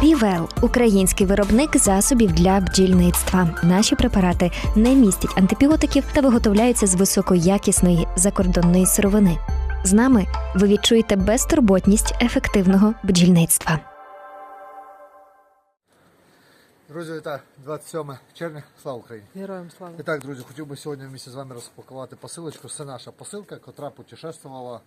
Півел український виробник засобів для бджільництва. Наші препарати не містять антибіотиків та виготовляються з високоякісної закордонної сировини. З нами ви відчуєте безтурботність ефективного бджільництва. Друзі, вітаю! 27 червня. Слава Україні! Героям слава. І так, друзі, хотів би сьогодні вместе з вами розпакувати посилочку. Це наша посилка, яка путешествувала е,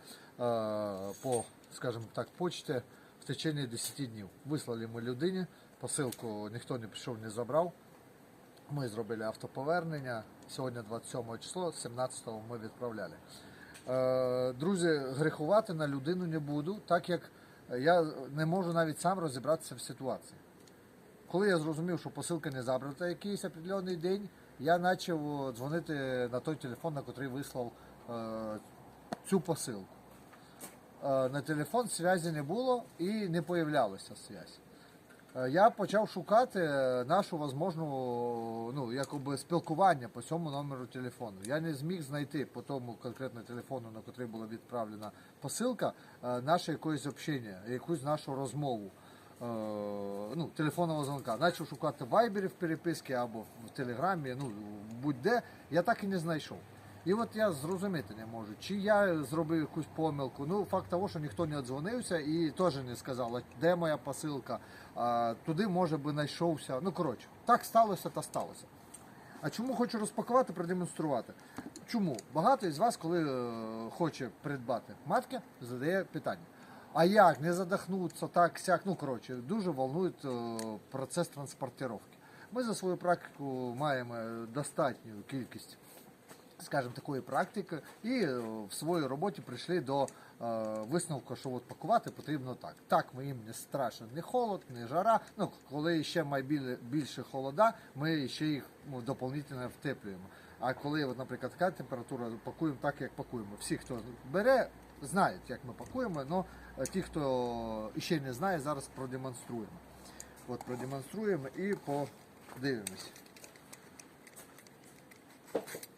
по, скажімо так, почті в течение 10 днів. Вислали ми людині, посилку ніхто не прийшов, не забрав. Ми зробили автоповернення. Сьогодні 27 число, 17-го ми відправляли. Е, друзі, грехувати на людину не буду, так як я не можу навіть сам розібратися в ситуації. Коли я зрозумів, що посилка не забрата якийсь определений день, я почав дзвонити на той телефон, на який вислав е, цю посилку. Е, на телефон зв'язі не було і не появлялася зв'язь. Е, Я почав шукати е, нашу возможну ну, якоби спілкування по цьому номеру телефону. Я не зміг знайти по тому конкретному телефону, на який була відправлена посилка, наше якесь общення, якусь нашу розмову ну, телефонного дзвонка. Почав шукати вайбері в переписці або в телеграмі, ну будь-де, я так і не знайшов. І от я зрозуміти не можу, чи я зробив якусь помилку. Ну, факт того, що ніхто не дзвонився і теж не сказав, де моя посилка, а, туди може би знайшовся. Ну, коротше, так сталося та сталося. А чому хочу розпакувати, продемонструвати? Чому? Багато із вас, коли е, хоче придбати матки, задає питання. А як не задохнуться, так, сяк, ну коротше, дуже волнує е, процес транспортировки. Ми за свою практику маємо достатню кількість, скажімо, такої практики, і е, в своїй роботі прийшли до е, висновку, що от пакувати потрібно так. Так, ми їм не страшно, не холод, не жара. Ну, коли ще має більше холода, ми ще їх ну, доповнительно втеплюємо. А коли, от, наприклад, така температура, пакуємо так, як пакуємо. Всі, хто бере, знають, як ми пакуємо, але ті, хто ще не знає, зараз продемонструємо. От продемонструємо і подивимось.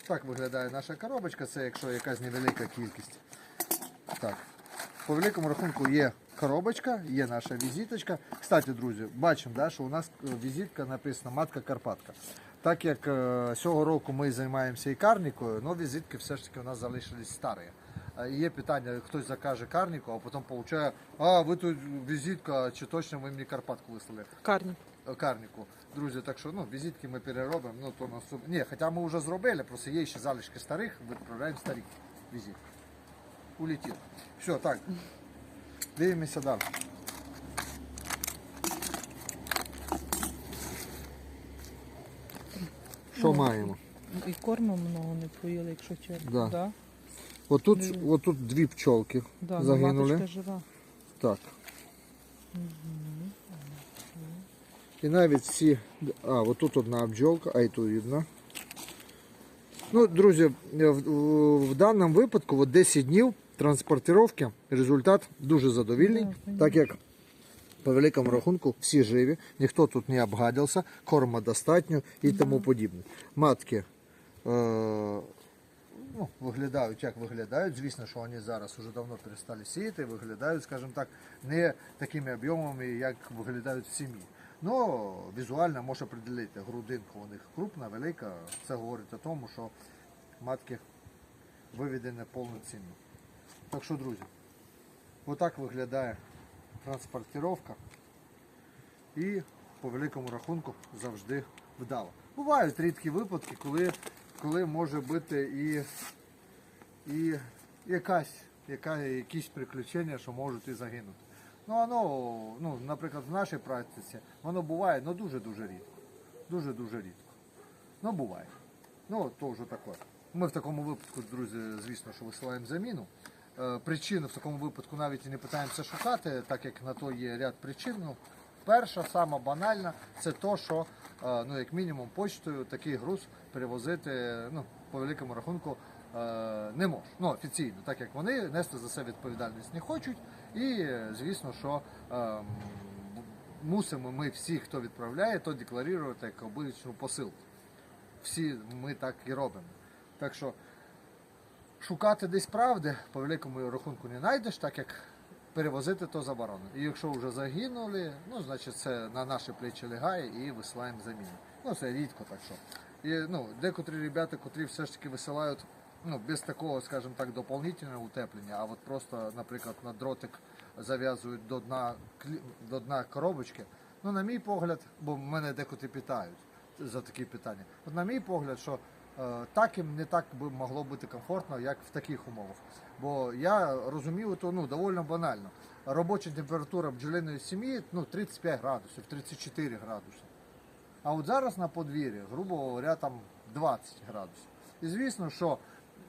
Так виглядає наша коробочка, це якщо якась невелика кількість. Так. По великому рахунку є коробочка, є наша візиточка. Кстати, друзі, бачимо, да, що у нас е, візитка написана Матка Карпатка. Так як е, цього року ми займаємося і карнікою, але візитки все ж таки у нас залишились старі. Е, Є питання, хтось закаже карніку, а потім получає, а ви тут візитка, чи точно ви мені Карпатку вислали Карні. Карніку. Друзі, так що ну, візитки ми переробимо, ну то на суб... Ні, хоча ми вже зробили, просто є ще залишки старих, відправляємо старі візитки. Улетів. Все, так. Дивимося далі. Що маємо? І корму много не поїли, якщо чесно. Да. Да? Отут, отут дві пчолки Да, ну, загинули. маточка жива. Так. І навіть ці. А, отут одна бджолка, а і тут видно. Ну, друзі, в, в, в даному випадку от 10 днів транспортировки результат дуже задовільний, так як по великому рахунку всі живі, ніхто тут не обгадився, корма достатньо і тому подібне. Матки е, ну, виглядають, як виглядають. Звісно, що вони зараз вже давно перестали сіяти, виглядають, скажімо так, не такими об'ємами, як виглядають в сім'ї. Ну, візуально можна приділити грудинка у них крупна, велика. Це говорить о тому, що матки виведені повноцінно. Так що, друзі, отак виглядає транспортировка. І по великому рахунку завжди вдало. Бувають рідкі випадки, коли, коли може бути і, і якась, яка, якісь приключення, що можуть і загинути. Ну, воно, ну, наприклад, в нашій практиці воно буває ну, дуже-дуже рідко. Дуже-дуже рідко. Ну, буває. Ну, то вже таке. Ми в такому випадку, друзі, звісно, що висилаємо заміну. Е, Причину в такому випадку навіть і не питаємося шукати, так як на то є ряд причин. Ну, перша, сама банальна, це то, що е, ну, як мінімум почтою такий груз перевозити ну, по великому рахунку не можна. Ну, офіційно, так як вони нести за це відповідальність не хочуть. І е, звісно, що е, мусимо ми всі, хто відправляє, то декларувати як обичну посилку. Всі ми так і робимо. Так що шукати десь правди по великому рахунку не знайдеш, так як перевозити то заборонено. І якщо вже загинули, ну значить це на наші плечі лягає і висилаємо заміну. Ну це рідко так що. І ну, декотрі ребята, котрі все ж таки висилають ну, без такого, скажімо так, доповнительного утеплення, а от просто, наприклад, на дротик зав'язують до дна, до дна коробочки. Ну, на мій погляд, бо мене декотрі питають за такі питання. От на мій погляд, що е, так їм не так би могло бути комфортно, як в таких умовах. Бо я розумію, то ну доволі банально. Робоча температура бджолиної сім'ї ну 35 градусів, 34 градуси. А от зараз на подвір'ї, грубо говоря, там 20 градусів. І звісно, що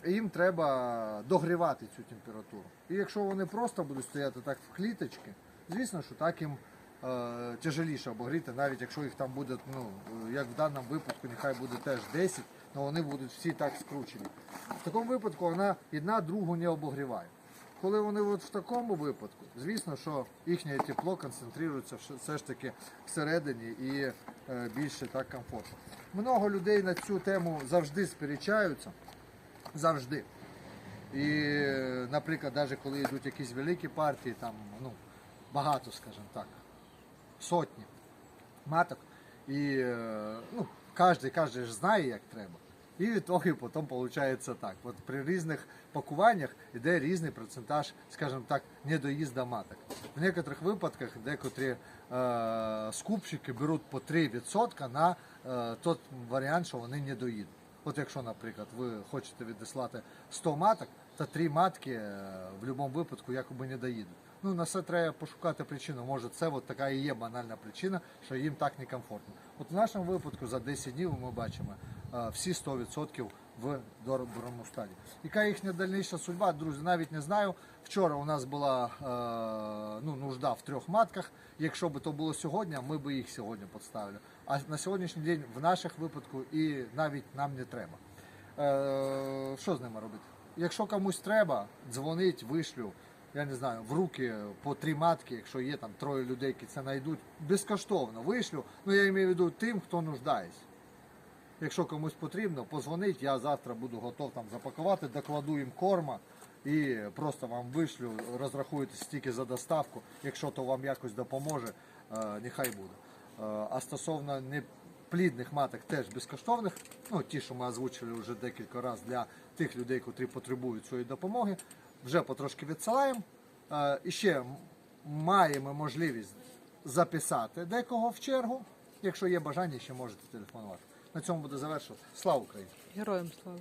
їм треба догрівати цю температуру. І якщо вони просто будуть стояти так в кліточки, звісно, що так їм е, тяжеліше обогріти, навіть якщо їх там буде, ну, як в даному випадку, нехай буде теж 10, але вони будуть всі так скручені. В такому випадку вона одна другу не обогріває. Коли вони от в такому випадку, звісно, що їхнє тепло концентрується все ж таки всередині і е, більше так комфортно. Много людей на цю тему завжди сперечаються. Завжди. І, наприклад, навіть коли йдуть якісь великі партії, там ну, багато, скажімо так, сотні маток. І е, ну, кожен, кожен ж знає, як треба. І в ітогі потім виходить так. От при різних пакуваннях йде різний процентаж, скажімо так, недоїзда маток. В деяких випадках декотрі е, скупщики беруть по 3% на е, той варіант, що вони не доїдуть. От якщо, наприклад, ви хочете відіслати 100 маток, то 3 матки е, в будь-якому випадку якоби не доїдуть. Ну, на це треба пошукати причину. Може, це от така і є банальна причина, що їм так некомфортно. От в нашому випадку за 10 днів ми бачимо е, всі 100% в доброму стані. Яка їхня дальніша судьба, друзі, навіть не знаю. Вчора у нас була е, ну, нужда в трьох матках. Якщо б то було сьогодні, ми б їх сьогодні підставили. А на сьогоднішній день в наших випадку і навіть нам не треба. Е, що з ними робити? Якщо комусь треба, дзвонить, вишлю, я не знаю, в руки по три матки, якщо є там троє людей, які це знайдуть, безкоштовно вишлю. Ну я маю в виду тим, хто нуждається. Якщо комусь потрібно, позвонить, я завтра буду готов там запакувати, докладу їм корма і просто вам вишлю, розрахуєте стільки за доставку. Якщо то вам якось допоможе, е, нехай буде. Е, А стосовно неплідних маток теж безкоштовних, ну ті, що ми озвучили вже декілька разів для тих людей, котрі потребують своєї допомоги, вже потрошки відсилаємо. Е, І ще маємо можливість записати декого в чергу. Якщо є бажання, ще можете телефонувати. На цьому буде завершувати. Слава Україні! Героям слава.